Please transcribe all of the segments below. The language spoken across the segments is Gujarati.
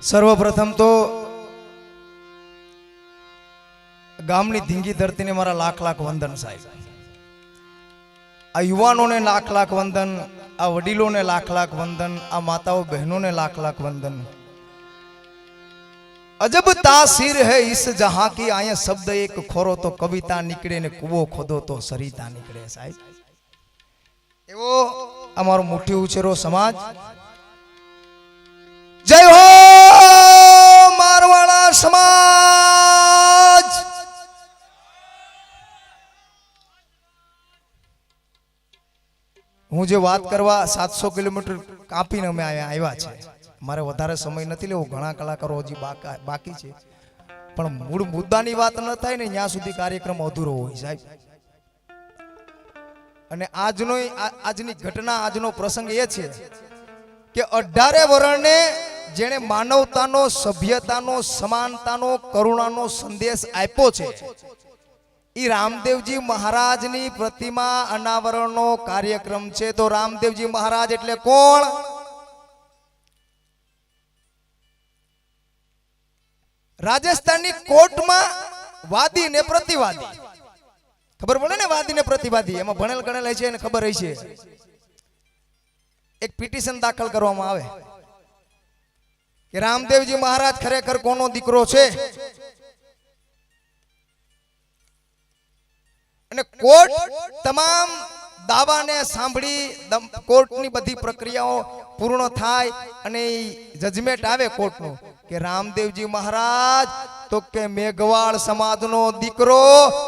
સર્વપ્રથમ તો ગામની ધીંગી ધરતીને મારા લાખ લાખ વંદન સાહેબ. આ યુવાનોને લાખ લાખ વંદન, આ વડીલોને લાખ લાખ વંદન, આ માતાઓ બહેનોને લાખ લાખ વંદન. અજબ તાસીર હે ઈસ જહાં કી આયા શબ્દ એક ખોરો તો કવિતા નીકળે ને કૂવો ખોદો તો સરિતા નીકળે સાહેબ. એવો અમારો મુઠ્ઠી ઉછેરો સમાજ. જય હો સમાજ. હું જે વાત કરવા સાતસો કિલોમીટર કાપીને અમે આવ્યા છે. મારે વધારે સમય નથી લેવો, ઘણા કલાકારો હજી બાકી છે. પણ મૂળ મુદ્દાની વાત ન થાય ને, ત્યાં સુધી કાર્યક્રમ અધૂરો હોય સાહેબ. અને આજનો આજની ઘટના, આજનો પ્રસંગ એ છે કે અઢારે વર્ણને જેણે માનવતાનો, સભ્યતાનો, સમાનતાનો, કરુણાનો સંદેશ આપ્યો છે. એ રામદેવજી મહારાજની પ્રતિમા અનાવરણનો કાર્યક્રમ છે. તો રામદેવજી મહારાજ એટલે કોણ? રાજસ્થાનની કોર્ટમાં વાદી ને પ્રતિવાદી. ખબર પડે ને વાદી ને પ્રતિવાદી? એમાં ભણેલ ગણેલ હશે એને ખબર હશે. એક પિટિશન દાખલ કરવામાં આવે. કે રામદેવજી મહારાજ ખરેખર કોનો દીકરો છે? અને કોર્ટ તમામ દાવાને સાંભળી કોર્ટની બધી પ્રક્રિયાઓ પૂર્ણ થાય અને જજમેન્ટ આવે કોર્ટનું કે રામદેવજી મહારાજ, તો કે મેઘવાળ સમાજનો દીકરો,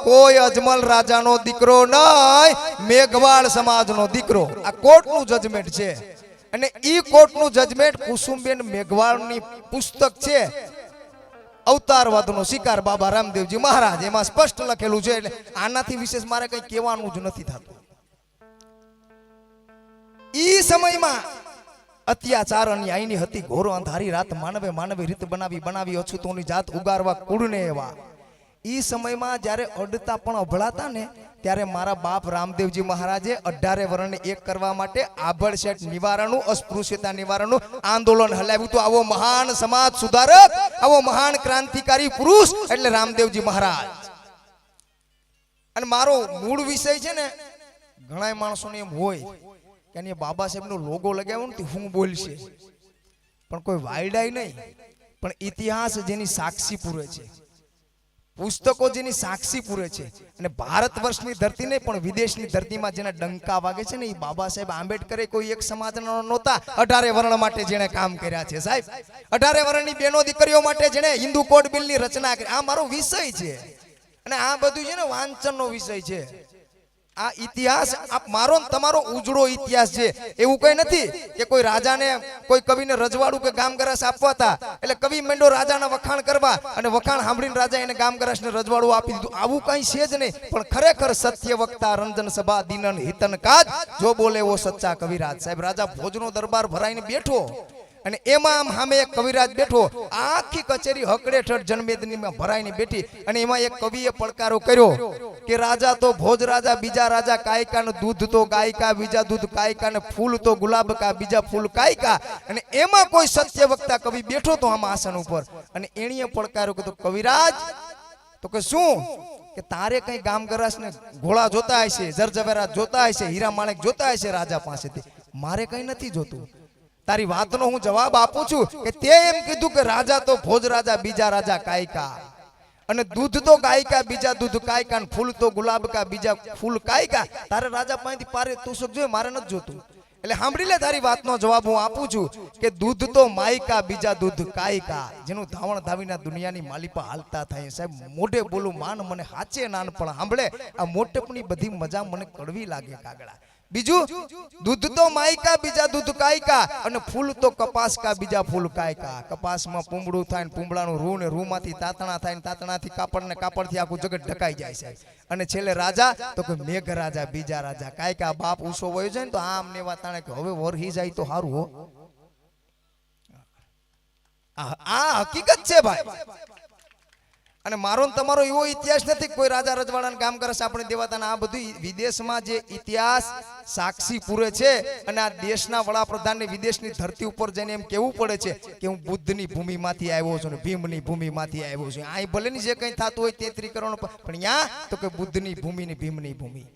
કોઈ અજમલ રાજાનો દીકરો નહીં, મેઘવાળ સમાજનો દીકરો. આ કોર્ટનું જજમેન્ટ છે. અને ઈ કોર્ટનું જજમેન્ટ કુસુમબેન મેઘવાળની પુસ્તક છે. અવતારવાદનો શિકાર બાબા રામદેવજી મહારાજ. એમાં સ્પષ્ટ લખેલું છે એટલે આનાથી વિશેષ મારે કંઈ કહેવાનું જ નથી થતું. ઈ સમયમાં અત્યાચાર અન્યાયની હતી ઘોરો અંધારી રાત માનવે માનવી રીત બનાવી બનાવી અછૂતોની જાત ઉગારવા કુળને એવા. ઈ સમયમાં જ્યારે અડતા પણ અભળાતા ને ત્યારે મારા બાપ રામદેવજી મહારાજે અઢારે વર્ણને એક કરવા માટે આભડશેટ નિવારણનું, અસ્પૃશ્યતા નિવારણનું આંદોલન હલાવ્યું હતું. આવો મહાન સમાજ સુધારક, આવો મહાન ક્રાંતિકારી પુરુષ એટલે રામદેવજી મહારાજ. અને મારો મૂળ વિષય છે ને ઘણા માણસોને એમ હોય કે એને બાબા સાહેબનો લોગો લગાવ્યો ને હું બોલશે. પણ કોઈ વાયડાય નહીં. પણ ઇતિહાસ જેની સાક્ષી પૂરે છે. પુસ્તકો જેની સાક્ષી પૂરે છે. અને ભારત વર્ષની ધરતી નહીં, પણ વિદેશની ધરતીમાં જેના ડંકા વાગે છે ને, એ બાબા સાહેબ આંબેડકરે કોઈ એક સમાજના નહોતા. અઢારે વર્ણ માટે જેણે કામ કર્યા છે, સાહેબ. અઢારે વર્ણની બેનો દીકરીઓ માટે જેણે હિન્દુ કોડ બિલની રચના કરી. આ મારો વિષય છે. અને આ બધું છે ને, વાંચનનો વિષય છે. આ ઇતિહાસ આ મારો તમારો ઉજળો ઇતિહાસ છે. એવું કઈ નથી કે કોઈ રાજાને, કોઈ કવિને રજવાડું કે ગામગરાસ આપવા હતા એટલે કવિ મેંડો રાજાના વખાણ કરવા અને વખાણ સાંભળીને રાજા એને ગામગરાસને રજવાડું આપી દીધું. આવું કઈ છે જ નહીં. પણ ખરેખર સત્ય વક્તા રંજન સભા દિનન હિતન કાજ. જો બોલે એવો સચ્ચા કવિરાજ સાહેબ. રાજા ભોજનો દરબાર ભરાઈને બેઠો. અને એમાં આમ સામે એક કવિરાજ બેઠો, આખી કચેરી હકડેઠળ જન્મેદનીમાં ભરાઈને બેઠી અને એમાં એક કવિએ પડકારો કર્યો કે રાજા તો ભોજ રાજા, બીજા રાજા, કાયકાનું દૂધ તો ગાયકા, બીજા દૂધ કાયકા ને ફૂલ તો ગુલાબ કા બીજા ફૂલ કાયકા. અને એમાં કોઈ સત્ય વક્તા કવિ બેઠો તો આમ આસન ઉપર. અને એણીએ પડકારો કે તો કવિરાજ, તો કે શું? કે તારે કઈ ગામ ગરાસ ને ઘોડા જોતા હશે, જરજવેરા જોતા હશે, હીરા માણેક જોતા હશે રાજા પાસેથી. મારે કઈ નથી જોતું. તારી વાતનો હું જવાબ આપું છું કે તે એમ કીધું કે રાજા તો ભોજ રાજા, બીજા રાજા કાયકા. અને દૂધ તો ગાયકા બીજા દૂધ કાયકા ને ફૂલ તો ગુલાબ કા, બીજા ફૂલ કાયકા. તારે રાજા પાસેથી પારે તુસક જોઈએ, મારે નથી જોતું. એટલે સાંભળી લે તારી વાતનો જવાબ હું આપું છું કે દૂધ તો માયકા, બીજા દૂધ કાયકા. જેનું ધાવણ ધાવીના દુનિયાની માલિપા હાલતા થાય. સાહેબ, મોઢે બોલું, માન મને હાચે નાનપણ સાંભળે. આ મોટપની બધી મજા મને કડવી લાગે કાગડા બીજું, દૂધ તો માયકા, બીજા દૂધ કાયકા, અને ફૂલ તો કપાસ કા બીજા ફૂલ કાયકા. કપાસમાં પૂંબડું થાય ને પૂંબડાનું રૂ ને રૂમાંથી તાતણા થાય ને તાતણાથી કાપડ ને કાપડથી આખું જગત ઢકાઈ જાય છે અને છેલ્લે રાજા, તો કે મેઘ રાજા, બીજા રાજા. કાયકા બાપ ઉસો વયો જાય ને તો આમ ને વાત કે હવે વરહી જાય તો સારું હો. આ હકીકત છે ભાઈ. અને મારો તમારો એવો ઇતિહાસ નથી કોઈ રાજા રજવાડાને કામ કરે છે, આપણે દેવાતાના આ બધું વિદેશમાં જે ઇતિહાસ સાક્ષી પૂરે છે અને આ દેશના વડાપ્રધાનને વિદેશની ધરતી ઉપર જઈને એમ કેવું પડે છે કે હું બુદ્ધની ભૂમિમાંથી આવ્યો છું ને ભીમની ભૂમિમાંથી આવ્યો છું. અહીં ભલે ની જે કંઈ થતું હોય તેત્રી કરોડ પણ ત્યાં તો કે બુદ્ધની ભૂમિ ને ભીમની ભૂમિ.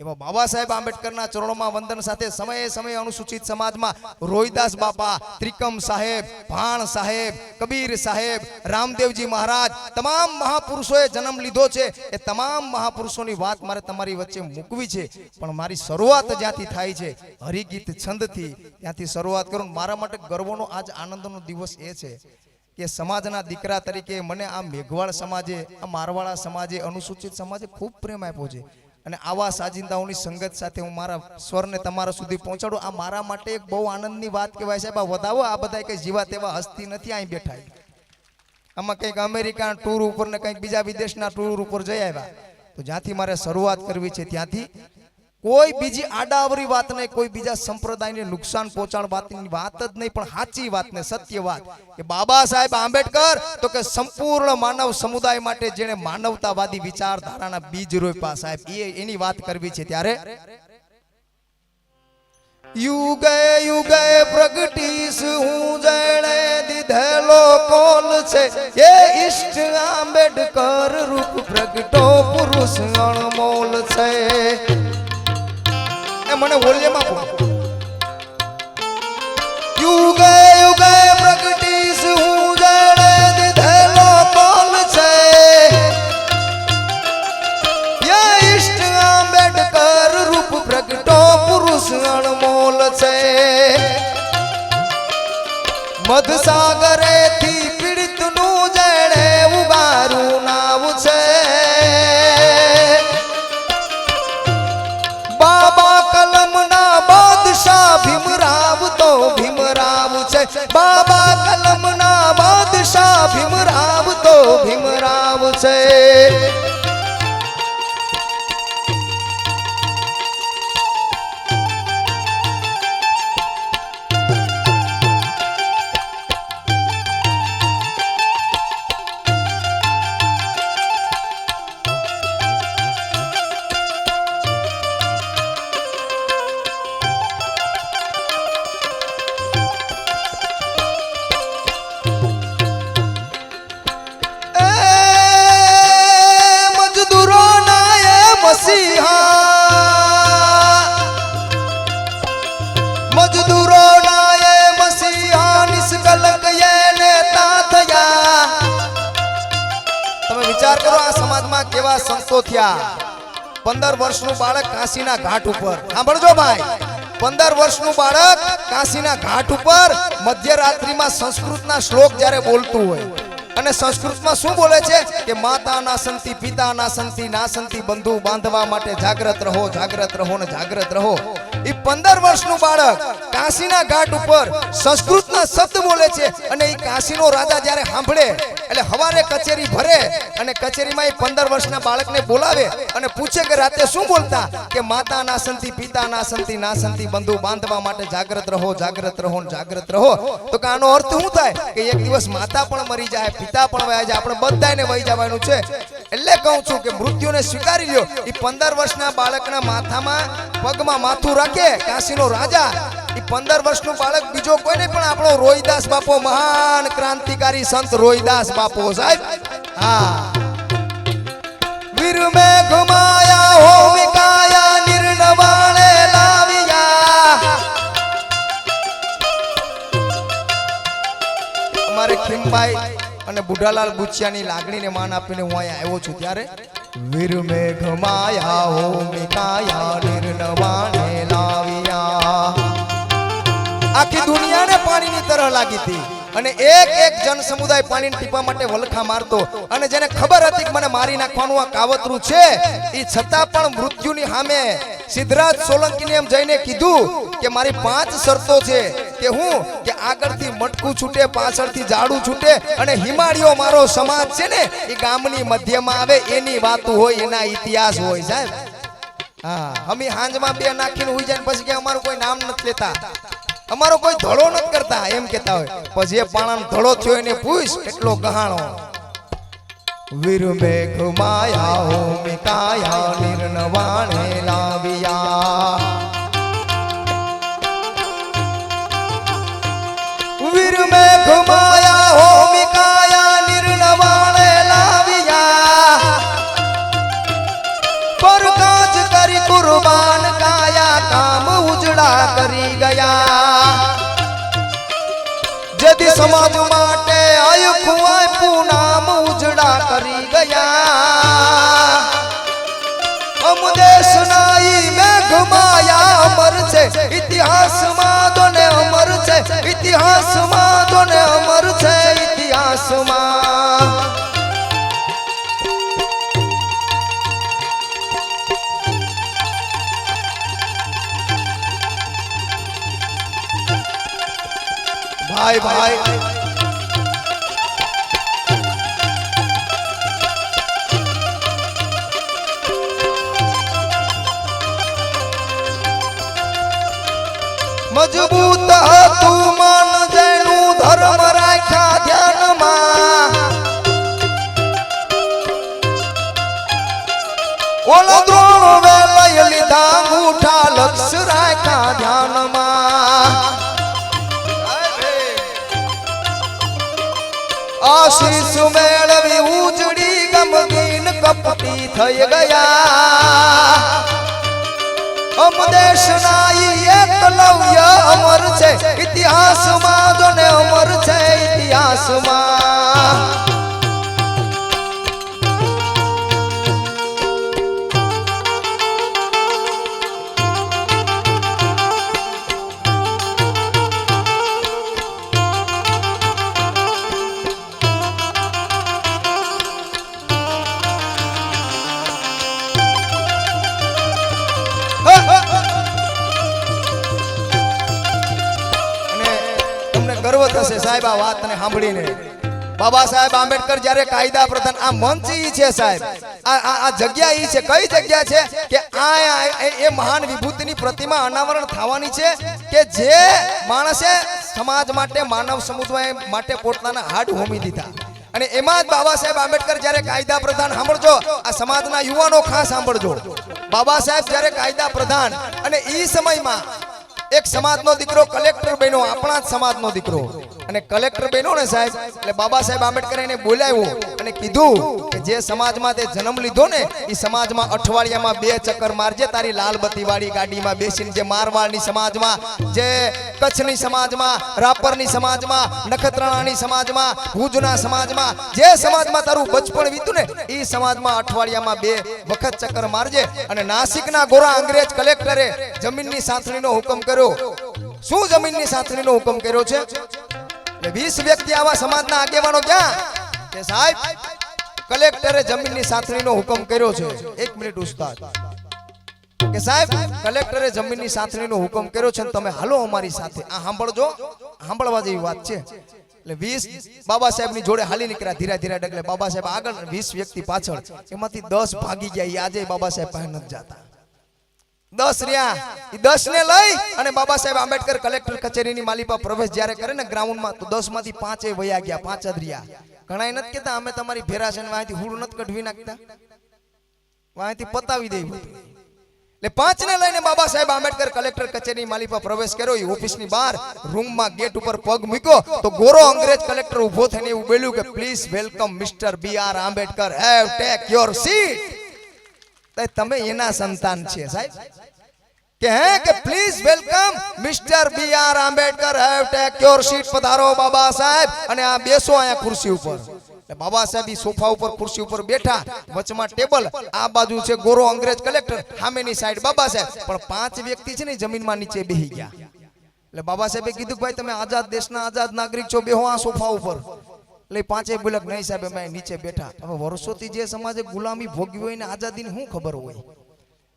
એમાં બાબા સાહેબ આંબેડકરના ચરણોમાં વંદન સાથે સમયે સમયે અનુસૂચિત સમાજમાં રોહિદાસ બાપા, ત્રિકમ સાહેબ, ભાણ સાહેબ, કબીર સાહેબ, રામદેવજી મહારાજ, તમામ મહાપુરુષોએ જન્મ લીધો છે. એ તમામ મહાપુરુષોની વાત મારે તમારી વચ્ચે મૂકવી છે. પણ મારી શરૂઆત જ્યાંથી થાય છે, હરિગીત છંદથી ત્યાંથી શરૂઆત કરું. મારા માટે ગર્વનો આજ આનંદનો દિવસ એ છે કે સમાજના દીકરા તરીકે મને આ મેઘવાળ સમાજે, આ મારવાડા સમાજે, અનુસૂચિત સમાજે ખૂબ પ્રેમ આપ્યો છે. અને આવા સાજિંદાઓની સંગત સાથે હું મારા સ્વરને તમારા સુધી પહોંચાડું. આ મારા માટે એક બહુ આનંદની વાત કહેવાય સાહેબ. આ વધાવો, આ બધા કંઈ જીવા તેવા હસ્તી નથી, અહીં બેઠા આમાં કંઈક અમેરિકા ટૂર ઉપર ને કંઈક બીજા વિદેશના ટૂર ઉપર જઈ આવ્યા. તો જ્યાંથી મારે શરૂઆત કરવી છે ત્યાંથી કોઈ બીજી આડાવરી વાત નહીં, કોઈ બીજા સંપ્રદાયને નુકસાન પહોંચાડ વાતની વાત જ નહીં, પણ સાચી વાત ને સત્ય વાત કે બાબા સાહેબ આંબેડકર તો કે સંપૂર્ણ માનવ સમુદાય માટે જેને માનવતાવાદી વિચારધારાના બીજ રોપા સાહેબ, એ એની વાત કરવી છે ત્યારે. યુગે યુગે પ્રગટીશ હું જણે દીધેલો કોલ છે, એ ઈષ્ટ આંબેડકર રૂપ પ્રગટો પુરુષ અણમોલ છે. મને વોલ્યુમ યુગ યુગે ભીમરાવ મસીહા તમે વિચાર કરો, આ સમાજમાં કેવા સંતો થયા. પંદર વર્ષનું બાળક કાશીના ઘાટ ઉપર. સાંભળજો ભાઈ. પંદર વર્ષનું બાળક કાશીના ઘાટ ઉપર મધ્યરાત્રિમાં સંસ્કૃતના શ્લોક જ્યારે બોલતું હોય. અને સંસ્કૃતમાં શું બોલે છે? કે માતા ના સંતિ પિતા ના સંતિ ના સંતિ બંધુ બાંધવા માટે જાગ્રત રહો જાગ્રત રહો ને જાગ્રત રહો. એ પંદર વર્ષનું બાળક કાશીના ઘાટ ઉપર સંસ્કૃતના શબ્દ બોલે છે અને એ કાશીનો રાજા જ્યારે સાંભળે એટલે હવારે કચેરી ભરે અને કચેરીમાં એ પંદર વર્ષના બાળકને બોલાવે અને પૂછે કે રાતે શું બોલતા? કે માતા નાસનથી પિતા નાસનથી નાસનથી બંધુ બાંધવા માટે જાગ્રત રહો જાગ્રત રહો જાગ્રત રહો. તો કે આનો અર્થ શું થાય? કે એક દિવસ માતા પણ મરી જાય, પિતા પણ વયા જાય, આપણે બધાને વહી જવાનું છે. એટલે કહું છું કે મૃત્યુને સ્વીકારી લ્યો. એ પંદર વર્ષના બાળકના માથામાં પગમાં માથું રાખે, કાશીનો રાજા એ પંદર વર્ષનું બાળક બીજો કોઈ નહીં, પણ આપણો રોહિદાસ બાપો, મહાન ક્રાંતિકારી સંત રોહિદાસ બાપો સાહેબ. હા. વીર મેં ઘુમાયા હો, વિકાયા નિર્નવાણે લાવ્યા. અમારે ખીમભાઈ અને બુઢાલાલ બુચિયાની લાગણીને માન આપીને હું અહીંયા આવ્યો છું ત્યારે. વીર મેઘ માયા હો મિકાયા નિર્નવાણે લાવ્યા. આખી દુનિયાને પાણીની તરહ લાગી હતી. અને એક એક જન સમુદાય પાણીના ટીપા માટે વલખા મારતો. અને જેને ખબર હતી કે મને મારી નાખવાનું આ કાવતરું છે એ છતાં પણ મૃત્યુની સામે સિદ્ધરાજ સોલંકીને એમ જઈને કીધું કે મારી પાંચ શરતો છે કે હું કે આગળથી મટકું છૂટે, પાછળથી ઝાડું છૂટે અને હિમાળીઓ મારો સમાજ છે ને એ ગામની મધ્યમાં આવે, એની વાતો હોય, એના ઇતિહાસ હોય, સાહેબ. હા અમે હાંજમાં બે નાખીને હોઈ જાય પછી કે અમારું કોઈ નામ નથી લેતા. અમારો કોઈ ધડો નથી કરતા, એમ કેતા હોય. પછી એ પાણાનો ધડો થયો એને પૂછ એટલો ગહાણો. વીર મેઘ માયા હોમિકાયા નિર્નવાણે લાવ્યા. જેથી સમાજ માટે આયખું આપ્યું નામ ઉજળા કરી ગયા. અમ દેશના ઈ મેઘ માયા અમર છે, ઇતિહાસમાં ને અમર છે, ઇતિહાસમાં ને અમર છે, ઇતિહાસમાં. ભાઈ ભાઈ મજબૂત હતું મન જેનું ધર્મ રાખ્યા ધ્યાનમાં ઓલો દ્રોણ વેલય લીધા મૂઠા લક્ષ રાખ્યા ધ્યાનમાં આશીષ મેળવી ઉજડી ગમગીન કપટી થઈ ગયા. અમ દેશના ઈ એકલવ્ય અમર છે, ઇતિહાસમાં જોને અમર છે, ઇતિહાસમાં. થશે સાહેબ, આ વાતને સાંભળીને. બાબા સાહેબ, આંબેડકર જ્યારે કાયદા પ્રધાન આ મંચ ઈ છે સાહેબ. આ જગ્યા ઈ છે. કઈ જગ્યા છે? કે આ એ મહાન વિભૂતિની પ્રતિમા અનાવરણ થવાની છે કે જે માણસે સમાજ માટે, માનવ સમુદાય માટે પોતાના હાડ હોમી દીધા. અને એમાં જ બાબા સાહેબ આંબેડકર જ્યારે કાયદા પ્રધાન સાંભળજો, આ સમાજના યુવાનો ખાસ સાંભળજો. બાબા સાહેબ જ્યારે કાયદા પ્રધાન અને ઈ સમયમાં એક સમાજનો દીકરો કલેક્ટર બન્યો, આપણા જ સમાજનો દીકરો. અને કલેક્ટર બન્યો ને સાહેબ, એટલે બાબા સાહેબ આંબેડકર એને બોલાવ્યો અને કીધું કે જે સમાજમાં તે જન્મ લીધો ને એ સમાજમાં અઠવાડિયામાં બે ચક્કર મારજે, તારી લાલબત્તી વાળી ગાડીમાં બેસીને જે મારવાડની સમાજમાં, જે કચ્છની સમાજમાં, રાપરની સમાજમાં, નખત્રાણાની સમાજમાં, ભુજના સમાજમાં, જે સમાજમાં તારું બચપણ વીતું ને એ સમાજમાં અઠવાડિયામાં બે વખત ચક્કર મારજે. અને નાસિકના ગોરા અંગ્રેજ કલેક્ટરે જમીનની સાંથણીનો હુકમ કર્યો. શું જમીનની સાંથણીનો હુકમ કર્યો છે? એટલે વીસ વ્યક્તિ આવા સમાજના આગેવાનો ક્યાં? કે સાહેબ, કલેક્ટરે જમીનની સાથળીનો હુકમ કર્યો છે. એક મિનિટ ઉસ્તાદ. કે સાહેબ, કલેક્ટરે જમીનની સાથળીનો હુકમ કર્યો છે તમે હાલો અમારી સાથે. આ સાંભળજો. સાંભળવા જેવી વાત છે. એટલે વીસ બાબા સાહેબની જોડે હાલી નીકળ્યા ધીરે ધીરે ડગલે. બાબા સાહેબ આગળ વીસ વ્યક્તિ પાછળ. એમાંથી દસ ભાગી ગયા. આજે બાબા સાહેબ પાસે નથી જાતા. દસ રહ્યા એ દસ ને લઈ અને બાબા સાહેબ આંબેડકર કલેક્ટર કચેરીની માલિપા પ્રવેશ જ્યારે કરે ને ગ્રાઉન્ડમાં, તો દસમાંથી પાંચે વયા ગયા, પાંચ જ રહ્યા ઘણા નથી કેતા અમે તમારી ભેરા છે વાંથી હુડ નથી કઢવી નાખતા. વાંથી પતાવી દઈ એટલે પાંચ ને લઈને બાબા સાહેબ આંબેડકર કલેક્ટર કચેરી માલિપા પ્રવેશ કર્યો એ ઓફિસની બહાર રૂમમાં ગેટ ઉપર પગ મૂક્યો, તો ગોરો અંગ્રેજ કલેક્ટર ઊભો થઈને એવું બોલ્યું કે please welcome mister B R Ambedkar. Have take your seat તમે એના સંતાન છે, સાહેબ. કે હે, કે please welcome mister B R Ambedkar have take your seat પધારો બાબા સાહેબ. અને આ બેસો અહીંયા ખુરશી ઉપર. બાબા સાહેબ સોફા ઉપર, ખુરશી ઉપર બેઠા. વચમાં ટેબલ. આ બાજુ છે ગોરો અંગ્રેજ કલેક્ટર. સામેની સાઈડ બાબા સાહેબ. પણ પાંચ વ્યક્તિ છે ને જમીનમાં નીચે બેહી ગયા. એટલે બાબા સાહેબે કીધું ભાઈ તમે આઝાદ દેશના આઝાદ નાગરિક છો, બેહો આ સોફા ઉપર. એટલે પાંચે બુલક નહીં સાહેબ અમે નીચે બેઠા. હવે વર્ષોથી જે સમાજે ગુલામી ભોગવી હોય ને આઝાદીની શું ખબર હોય?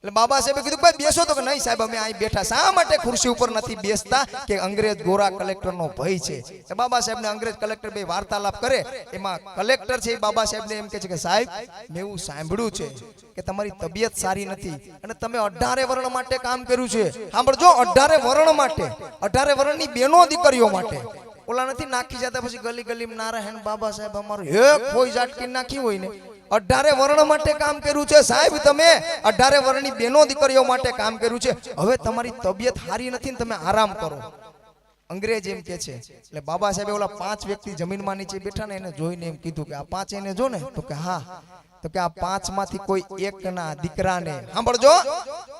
એટલે બાબા સાહેબે કીધું, ભાઈ, બેસો તો કે નહીં સાહેબ, અમે અહીં બેઠા. શા માટે ખુરશી ઉપર નથી બેસતા કે અંગ્રેજ ગોરા કલેક્ટરનો ભય છે? એ બાબા સાહેબને અંગ્રેજ કલેક્ટર બે વાર્તાલાપ કરે. એમાં કલેક્ટર છે એ બાબા સાહેબને એમ કહે છે કે, સાહેબ, મેં એવું સાંભળ્યું છે કે તમારી તબિયત સારી નથી અને તમે અઢારે વર્ણ માટે કામ કર્યું છે. સાંભળજો, અઢારે વર્ણ માટે. અઢારે વર્ણની બેનો દીકરીઓ માટે. ઓલા નથી, નાખી જતા પછી ગલી ગલીમાં નારાયણ બાબા સાહેબ અમારું એક કોઈ ઝાટકી નાખી હોય ને. અઢારે વર્ણ માટે કામ કર્યું છે સાહેબ તમે. અઢારે વર્ણની બેનો દીકરીઓ માટે કામ કર્યું છે. હવે તમારી તબિયત સારી નથી ને તમે આરામ કરો. અંગ્રેજ એમ કે છે, એટલે બાબા સાહેબે ઓલા પાંચ વ્યક્તિ જમીનમાં નીચે બેઠા ને એને જોઈને એમ કીધું કે આ પાંચ એને જો ને, તો કે હા, તો કે આ પાંચમાંથી કોઈ એકના દીકરાને સાંભળજો.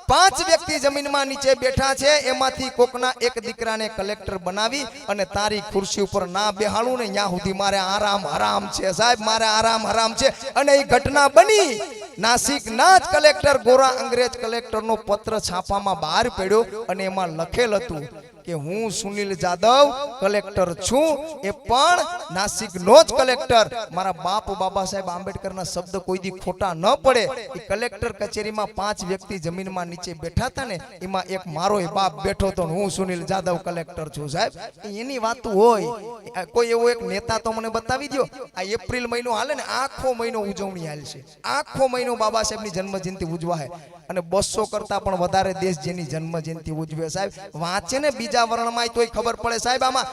પાંચ વ્યક્તિ જમીનમાં નીચે બેઠા છે, એમાંથી કોકના એક દીકરાને કલેક્ટર બનાવી અને તારી ખુરશી ઉપર ના બેહાડું ને ત્યાં સુધી મારે આરામ હરામ છે સાહેબ, મારે આરામ હરામ છે. અને એ ઘટના બની. નાસિક ના જ કલેક્ટર, ગોરા અંગ્રેજ કલેક્ટરનો પત્ર છાપામાં બહાર પડ્યો અને એમાં લખેલ હતું કે હું સુનિલ જાદવ કલેક્ટર છું. એ પણ નાસિકનો જ કલેક્ટર. મારા બાપ બાબા સાહેબ આંબેડકરના શબ્દ કોઈ દી ખોટા ન પડે. એ કલેક્ટર કચેરીમાં પાંચ વ્યક્તિ જમીનમાં નીચે બેઠા હતા ને, એમાં એક મારો બાપ બેઠો હતો હું સુનિલ જાદવ કલેક્ટર છું સાહેબ. એની વાત હોય. કોઈ એવો એક નેતા તો મને બતાવી દો આ એપ્રિલ મહિનો હાલે ને, આખો મહિનો ઉજવણી હાલ આખો મહિનો બાબા સાહેબની જન્મ જયંતિ ઉજવાય અને બસો કરતા પણ વધારે દેશ જેની જન્મ ઉજવે સાહેબ. વાંચે ને બીજા વર્ણમાં તોય ખબર પડે સાહેબ આમાં.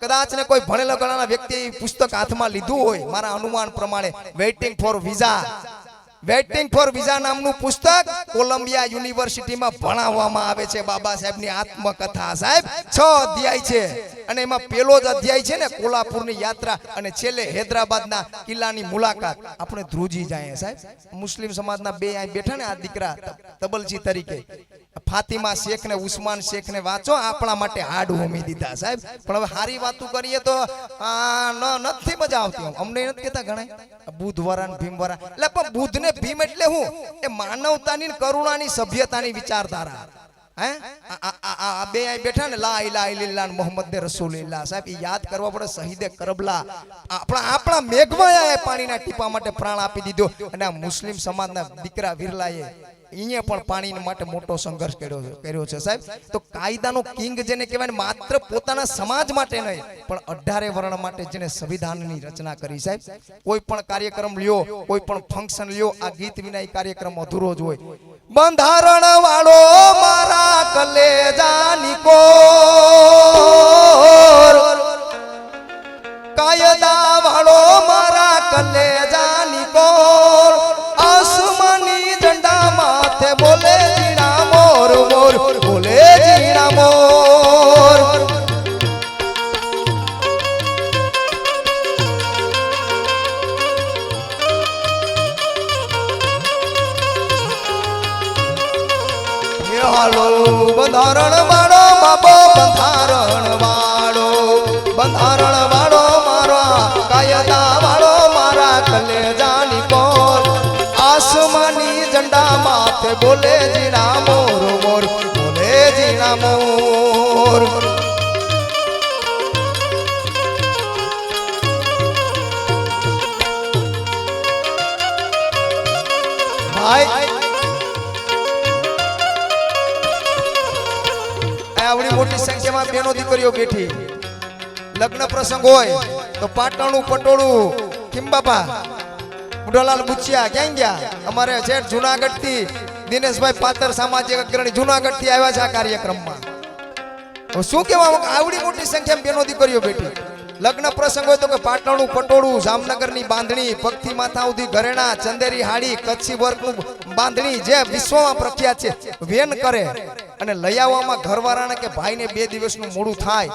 કદાચ ને કોઈ ભણેલા ગણાના વ્યક્તિ પુસ્તક હાથમાં લીધું હોય, મારા અનુમાન પ્રમાણે. Waiting for visa waiting for visa નામનું પુસ્તક કોલંબિયા યુનિવર્સિટીમાં ભણાવવામાં આવે છે બાબા સાહેબની આત્મકથા સાહેબ. છ અધ્યાય છે. અને એમાં પેલો જ અધ્યાય છે ને, કોલ્હાપુરની યાત્રા. અને છેલ્લે હૈદરાબાદના કિલ્લાની મુલાકાત. આપણે ધ્રુજી જાય સાહેબ. મુસ્લિમ સમાજના બે અહીં બેઠા ને આ દીકરા તબલજી તરીકે. ફાતિમા શેખ ને ઉસ્માન શેખ ને વાંચો, આપણા માટે હાડ હોમી દીધા સાહેબ. પણ હવે સારી વાતો કરીએ તો નથી મજા આવતી અમને નથી કેતા ઘણા બુધવારા ભીમવારા. એટલે પણ બુધ ને ભીમ એટલે હું? એ માનવતાની કરુણાની સભ્યતાની વિચારધારા. બે બેઠા ને, લા ઇલા ઇલ્લા મોહમ્મદ ને સાહેબ એ યાદ કરવા પડે શહીદે કરબલા. આપણા આપણા મેઘમાયા પાણીના ટીપા માટે પ્રાણ આપી દીધો અને આ મુસ્લિમ સમાજના દીકરા વિરલાએ અહીંયા પણ પાણી માટે મોટો સંઘર્ષ કર્યો છે કર્યો છે. સાહેબ, તો કાયદાનો કિંગ જેને કહેવાય માત્ર પોતાના સમાજ માટે નહીં, પણ અઢારે વર્ણ માટે જેને સંવિધાનની રચના કરી. સાહેબ, કોઈ પણ કાર્યક્રમ લ્યો, કોઈ પણ ફંક્શન લ્યો, આ ગીત વિના કાર્યક્રમ અધૂરો જ હોય. બંધારણ વાળો મારા કલેજા કોર. કાયદા વાળો મારા કલેજાની બંધારણ વાળો બાબો બંધારણ વાળો બંધારણ વાળો મારા કાયદા વાળો, મારા કલેજાની કોર આસમાની ઝંડા માથે બોલે જીણા મોર મોર, બોલે જીણા મોર. સંખ્યામાં બેનો દીકરીઓ બેઠી. લગ્ન પ્રસંગ હોય તો પાટણું પટોળું, કિંબાપા બાપા બુચિયા ક્યાં ગયા? અમારે શેઠ જુનાગઢથી દિનેશભાઈ પાતર સામાજિક અગ્રણી જુનાગઢથી આવ્યા છે આ કાર્યક્રમમાં. શું કેવા આવડી મોટી સંખ્યામાં બેનો દીકરીઓ બેઠી. લગ્ન પ્રસંગ હોય તો કે પાટણું પટોળું, જામનગરની બાંધણી પગથી માથા સુધી ઘરેણા, ચંદેરી હાડી, કચ્છી વર્કનું બાંધણી જે વિશ્વમાં પ્રખ્યાત છે, વેન કરે. અને લઈ આવવામાં ઘરવાળાને કે ભાઈને બે દિવસનું મોડું થાય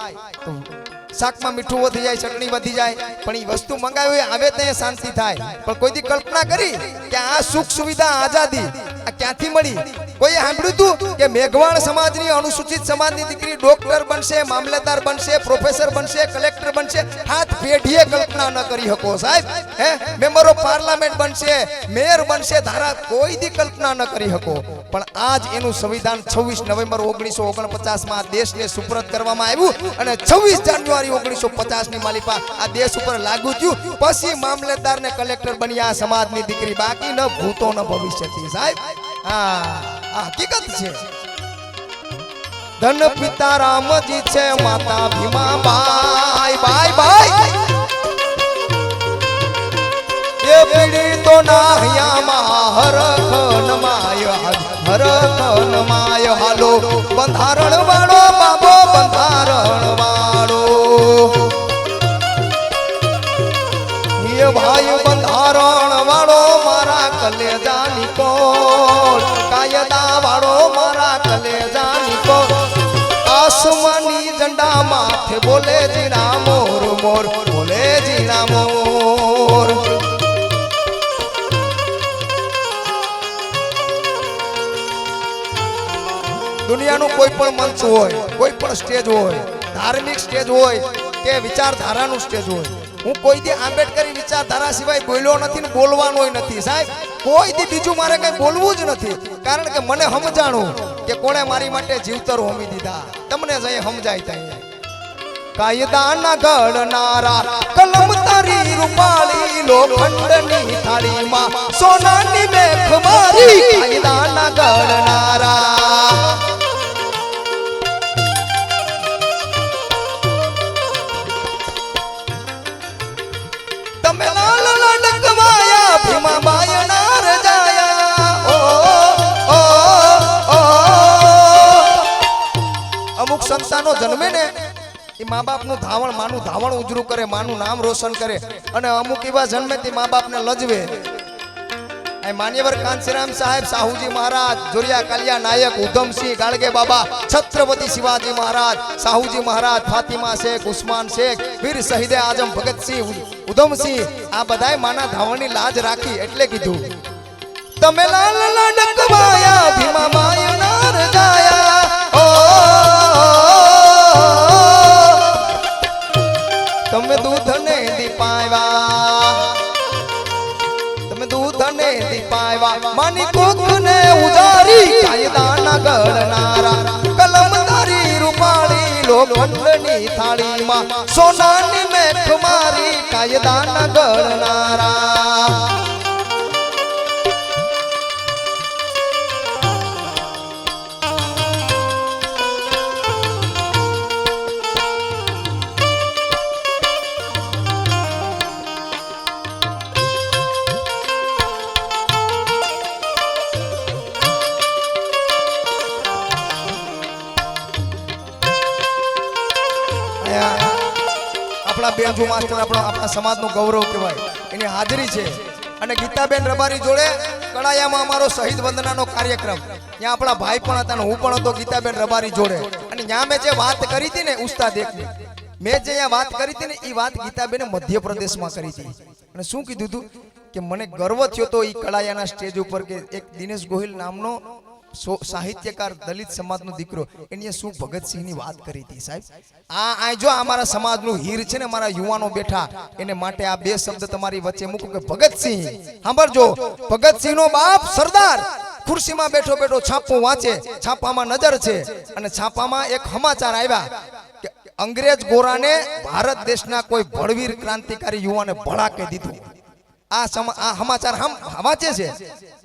શાકમાં મીઠું વધી જાય, ચટણી વધી જાય, પણ એ વસ્તુ મંગાવી આવે ત્યાં શાંતિ થાય. પણ કોઈ દી કલ્પના કરી કે આ સુખ સુવિધા આઝાદી આ ક્યાંથી મળી? કોઈએ સાંભળ્યું હતું કે મેઘવાણ સમાજની અનુસૂચિત સમાજની દીકરી ડોક્ટર બનશે, મામલતદાર બનશે, પ્રોફેસર બનશે, કલેક્ટર બનશે? હાથ પેઢીએ કલ્પના ન કરી શકો, સાહેબ. હે? મેમ્બર ઓફ પાર્લામેન્ટ બનશે, મેયર બનશે, ધારા કોઈ દી કલ્પના ન કરી શકો? પણ આજ એનું સંવિધાન 26 નવેમ્બર ઓગણીસો ઓગણપચાસમાં દેશને સુપ્રત કરવામાં આવ્યું અને 26 જાન્યુઆરી ઓગણીસો પચાસની માલિકા આ દેશ ઉપર લાગુ થયું. પછી મામલેદાર ને કલેક્ટર બન્યા સમાજની દીકરી બાકી ન ભૂતો ન ભવિષ્યથી. સાહેબ, હા, આ હકીકત છે. ધન પિતા રામજી છે, માતા ભીમા બાઈ બાઈ બાઈ. એ પીડી તો ના હૈયામાં હરખ નમાય બંધારણ માય હાલો બંધારણ વાળો બાબો બંધારણ વાળો ભાઈ બંધારણ વાળો મારા કલેજાની કોઈ પણ મંચ હોય કોઈ પણ સ્ટેજ હોય, ધાર્મિક સ્ટેજ હોય કે વિચારધારાનું સ્ટેજ હોય. હું કોઈ દી આંબેડકરી વિચારધારા સિવાય બોલ્યો નથી બોલવાનો નથી. સાહેબ, કોઈ દી બીજું મારે કઈ બોલવું જ નથી. કારણ કે મને સમજાણું કે કોણે મારી માટે જીવતર હોમી દીધા. તમને જઈ સમજાય ત્યાં કાયદાના ઘડનારા કલમ તારી રૂપાળી, લોખંડની થાળીમાં સોનાની મેખ મારી સંતાનો જન્મે ને, એ મા બાપનું ધાવણ, માનું ધાવણ ઉજરું કરે, માનું નામ રોશન કરે અને અમુક એવા જન્મે તે મા બાપને લજવે માન્યવર કાંચીરામ સાહેબ સાહુજી મહારાજ, જોરિયા કાલિયા નાયક, ઉધમસિંહ ગાળગે બાબા, છત્રપતિ શિવાજી મહારાજ, સાહુજી મહારાજ, ફાતિમા શેખ, ઉસ્માન શેખ, વીર શહીદે આજમ ભગતસિંહ ઉધમસિંહ, આ બધાએ માના ધાવણની લાજ રાખી એટલે કીધું. તમે લાલ લડકવાયા ભીમા માયના રજાયા. તમે દૂધ ને દીપાવ્યા. તમે દૂધ ને દીપાવ્યા. માની કોકને ઉધારી કાયદાના ગણનારા કલમ તારી રૂપાળી લોખંડની થાળીમાં. સોનાની મેખ મારી કાયદાના ગણનારા બેનજુ માસ્ટર આપણો, આપણા સમાજનું ગૌરવ કહેવાય. એની હાજરી છે. અને ગીતાબેન રબારી જોડે કડાયામાં અમારો શહીદ વંદનાનો કાર્યક્રમ. ત્યાં આપણા ભાઈ પણ હતા અને હું પણ હતો ગીતાબેન રબારી જોડે. અને ત્યાં મેં જે વાત કરી હતી ને ઉસ્તાદ એકની, મેં જે અહીંયા વાત કરી હતી ને એ વાત ગીતાબેને મધ્યપ્રદેશમાં કરી હતી. અને શું કીધું હતું કે મને ગર્વ થયો તો એ કડાયાના સ્ટેજ ઉપર કે એક દિનેશ ગોહિલ નામનો સાહિત્યકાર દલિત સમાજનો દીકરો, એની શું ભગતસિંહની વાત કરી હતી સાહેબ? આ આ જો અમારા સમાજનું હીર છે ને, અમારા યુવાનો બેઠા, એને માટે આ બે શબ્દ તમારી વચ્ચે મૂકું કે ભગતસિંહ સાંભળજો ભગતસિંહનો બાપ સરદાર. ખુરશીમાં બેઠો બેઠો છાપું વાંચે, છાપામાં નજર છે અને છાપામાં એક સમાચાર આવ્યા કે અંગ્રેજ ગોરાને ભારત દેશના કોઈ ભળવીર ક્રાંતિકારી યુવાને ભળાકે દીધું. આ સમાચાર વાંચે છે?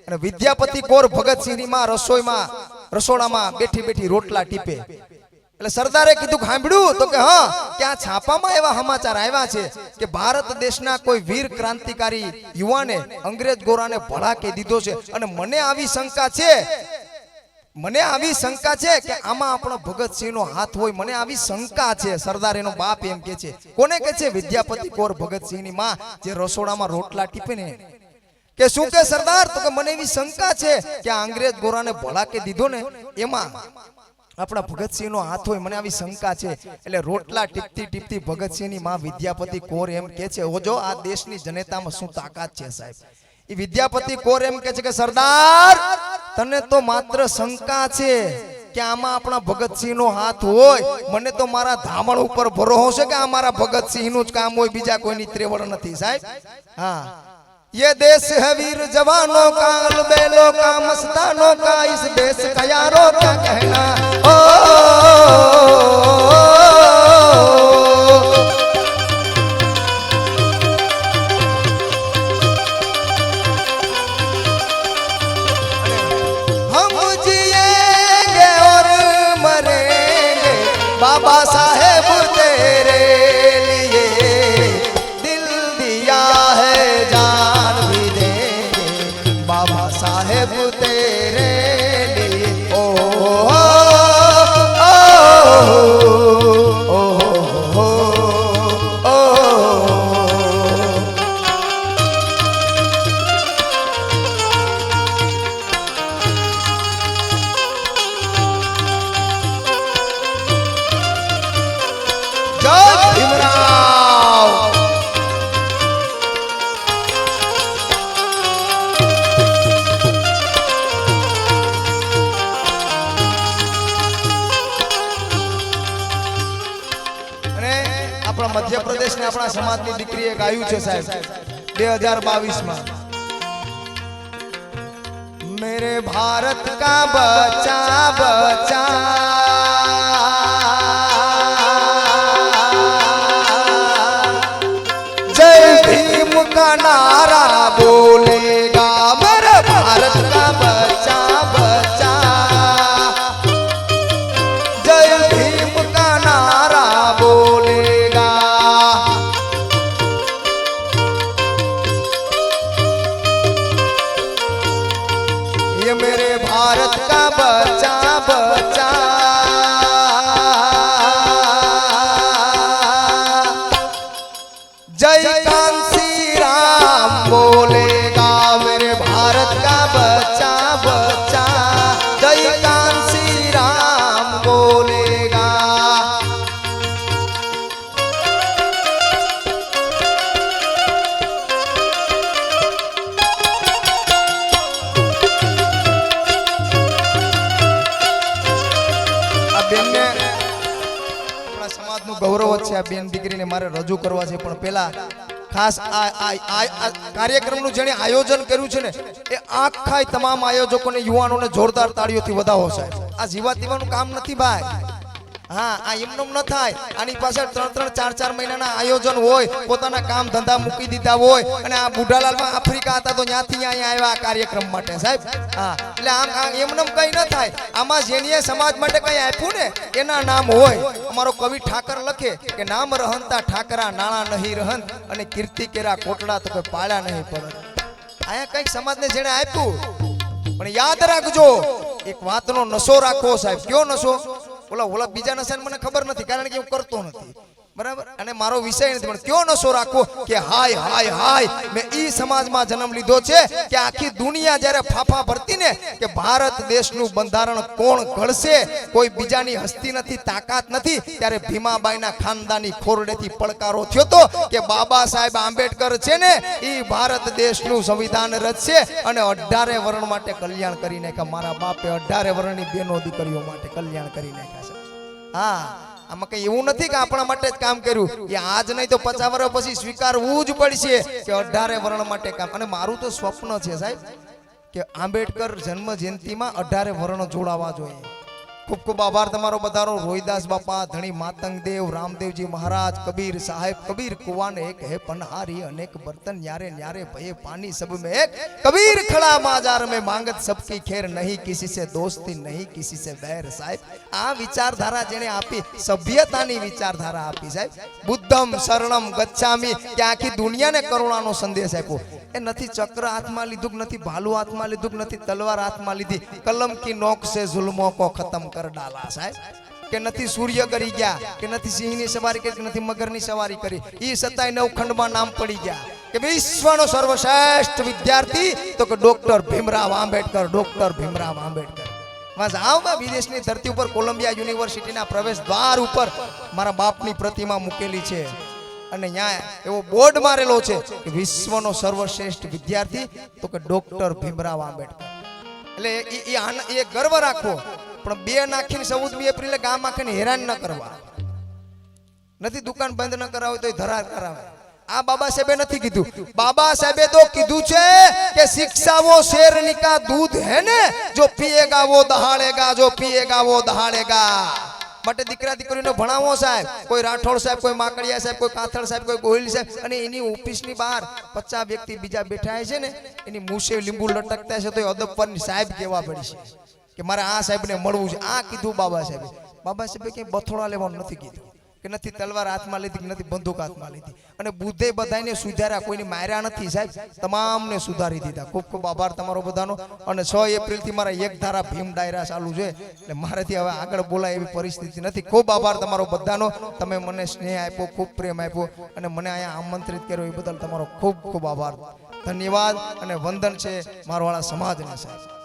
અને વિદ્યાપતિ કોર ભગતસિંહની માં રસોઈમાં, રસોડામાં બેઠી બેઠી રોટલા ટીપે. એટલે સરદારે કીધું સાંભળ્યું તો કે હા, કે આ છાપામાં એવા સમાચાર આવ્યા છે કે ભારત દેશના કોઈ વીર ક્રાંતિકારી યુવાને અંગ્રેજ ગોરાને ભડાકે દીધો છે. અને મને આવી શંકા છે, મને આવી શંકા છે કે આમાં આપણો ભગતસિંહનો હાથ હોય. મને આવી શંકા છે સરદાર એનો બાપ એમ કે છે. કોને કે છે? વિદ્યાપતિ કોર ભગતસિંહની માં જે રસોડામાં રોટલા ટીપે ને કે શું કે સરદાર, તો કે મને એવી શંકા છે કે આ અંગ્રેજ ગોરાને ભડાકે દીધો ને, એમાં આપણા ભગતસિંહનો હાથ હોય, મને આવી શંકા છે. એટલે રોટલા ટીપતી ટીપતી ભગતસિંહની માં વિદ્યાપતિ કોર એમ કે છે ઓજો આ દેશની જનતામાં શું તાકાત છે સાહેબ? એ વિદ્યાપતિ કોર એમ કે છે કે, સરદાર, તને તો માત્ર શંકા છે કે આમાં આપણા ભગતસિંહ નો હાથ હોય. મને તો મારા ધામણ ઉપર ભરોસો છે કે આ મારા ભગતસિંહનું જ કામ હોય, બીજા કોઈની ત્રેવડ નથી સાહેબ. હા. ये देश है वीर जवानों का अलबेलों का मस्तानों का इस देश का यारो क्या कहना ओ, हम આપણા મધ્યપ્રદેશને આપણા સમાજની દીકરીએ ગાયું છે સાહેબ. બે હજાર બાવીસમાં. મેરે ભારત કા બચા બચા જય ભીમ કા નારા બોલ આ બેન દીકરીને મારે રજૂ કરવા છે, પણ પેલા ખાસ આ કાર્યક્રમનું જેણે આયોજન કર્યું છે ને, એ આખા તમામ આયોજકોને, યુવાનોને જોરદાર તાળીઓથી વધાવો સાહેબ. આ જીવા દીવાનું કામ નથી ભાઈ. હા, આ એમનું ન થાય. આની પાછળ ત્રણ ત્રણ, ચાર ચાર મહિનાના આયોજન હોય, પોતાના કામ ધંધા મૂકી દીધા હોય, અને આ બુઢાલાલમાં આફ્રિકા હતા તો ત્યાંથી અહીંયા આવ્યા આ કાર્યક્રમ માટે, સાહેબ. હા, એટલે આમ એમનેમ કઈ ન થાય. આમાં જેનીએ સમાજ માટે કંઈ આપ્યું ને, એના નામ હોય. અમારો કવિ ઠાકર લખે કે, નામ રહનતા ઠાકરા, નાણા નહીં રહન અને કીર્તિ કેરા કોટડા તો કોઈ પાળ્યા નહીં પડે અહીંયા કંઈક સમાજને જેને આપ્યું. પણ યાદ રાખજો, એક વાતનો નશો રાખો, સાહેબ. કયો નશો? ઓલા ઓલા બીજા નશાને મને ખબર નથી, કારણ કે હું કરતો નથી. બરાબર? અને મારો વિષય નથી, પણ કયો નશો રાખવો કે હાય હાય હાય, મેં ઈ સમાજમાં જન્મ લીધો છે કે આખી દુનિયા જ્યારે ફાફા ભરતી ને કે ભારત દેશનું બંધારણ કોણ ઘડશે, કોઈ બીજાની હસ્તી નથી, તાકાત નથી, ત્યારે ભીમાબાઈના ખાનદાની ખોરડેથી પડકારો થયો તો કે બાબા સાહેબ આંબેડકર છે ને ઈ ભારત દેશનું સંવિધાન રચશે અને અઢારે વર્ણ માટે કલ્યાણ કરી નાખ્યા મારા બાપે અઢારે વર્ણની બેનો દીકરીઓ માટે કલ્યાણ કરી નાખ્યા. હા, આમાં કઈ એવું નથી કે આપણા માટે જ કામ કર્યું. એ આજ નહીં તો પચાસ વર્ષ પછી સ્વીકારવું જ પડશે કે અઢારે વર્ણ માટે કામ. અને મારું તો સ્વપ્ન છે સાહેબ કે આંબેડકર જન્મ જયંતિમાં અઢારે વર્ણ જોડાવા જોઈએ. ખૂબ ખૂબ આભાર તમારો બધાનો. રોહિદાસ બાપા, ધણી માતંગદેવ રામદેવજી મહારાજ, કબીર સાહેબ, કબીર કુવાન એક હે પનહારી, અનેક બર્તન ન્યારે ન્યારે ભયે પાણી સબ મે એક. કબીર ખડા માજાર મે માંગત સબકી ખેર નહીં, કિસી સે દોસ્તી નહીં, કિસી સે બહેર સાહેબ. આ વિચારધારા જેને આપી, સભ્યતાની વિચારધારા આપી સાહેબ. બુદ્ધમ શરણમ ગચ્છામી કે આખી દુનિયાને કરુણાનો સંદેશ આપ્યો. એ નથી ચક્ર હાથમાં લીધું નથી, ભાલુ હાથમાં લીધું નથી, તલવાર હાથમાં લીધી. કલમ કી નોક જુલ્મો કો ખતમ કર ડાલા સાહેબ. કે નથી સૂર્ય કરી ગયા, કે નથી સિંહની સવારી કરી, કે નથી મગરની સવારી કરી. એ સતાય નવ ખંડમાં નામ પડી ગયા. કે વિશ્વનો સર્વશ્રેષ્ઠ વિદ્યાર્થી, તો કે ડોક્ટર ભીમરાવ આંબેડકર, ડોક્ટર ભીમરાવ આંબેડકર. આવમાં વિદેશની ધરતી ઉપર કોલંબિયા યુનિવર્સિટીના પ્રવેશ દ્વાર ઉપર મારા બાપની પ્રતિમા મૂકેલી છે. અને ન્યાય એવો બોર્ડ મારેલો છે વિશ્વનો સર્વશ્રેષ્ઠ વિદ્યાર્થી તો કે ડોક્ટર ભીમરાવ આંબેડકર. એટલે એ- ગર્વ રાખવો. પણ બે નાખીને ચૌદમી એપ્રિલે ગામ આખીને હેરાન ન કરવા. નથી દુકાન બંધ ન કરાવે તો ધરાર કરાવે. આ બાબા સાહેબે નથી કીધું. બાબા સાહેબે તો કીધું છે કે શિક્ષા વો શેરની કા દૂધ હે ને? જો પીએગા વો દહાડેગા, જો પીએગા વો દહાડેગા. માટે દીકરા દીકરીને ભણાવો સાહેબ. કોઈ રાઠોડ સાહેબ, કોઈ માકડિયા સાહેબ, કોઈ કાથળ સાહેબ, કોઈ ગોહિલ સાહેબ અને એની ઓફિસની બહાર પચાસ વ્યક્તિ બીજા બેઠા છે ને, એની મૂસે લીંબુ લટકતા છે તો એ અદબ સાહેબ કહેવા પડી છે કે મારે આ સાહેબને મળવું છે. આ કીધું બાબા સાહેબે. બાબા સાહેબે કંઈ બથોડા લેવાનું નથી કીધું. કે નથી, તલવાર હાથમાં લીધી કે નથી, બંદૂક હાથમાં લીધી. અને બુદ્ધે બધાને સુધાર્યા, કોઈને માર્યા નથી સાહેબ. તમામને સુધારી દીધા. ખૂબ ખૂબ આભાર તમારો બધાનો. અને છ એપ્રિલથી મારા એક ધારા ભીમ ડાયરા ચાલુ છે. એટલે મારાથી હવે આગળ બોલાય એવી પરિસ્થિતિ નથી. ખૂબ આભાર તમારો બધાનો. તમે મને સ્નેહ આપ્યો, ખૂબ પ્રેમ આપ્યો. અને મને અહીંયા આમંત્રિત કર્યો એ બદલ તમારો ખૂબ ખૂબ આભાર. ધન્યવાદ અને વંદન છે મારવાળા સમાજના સાહેબ.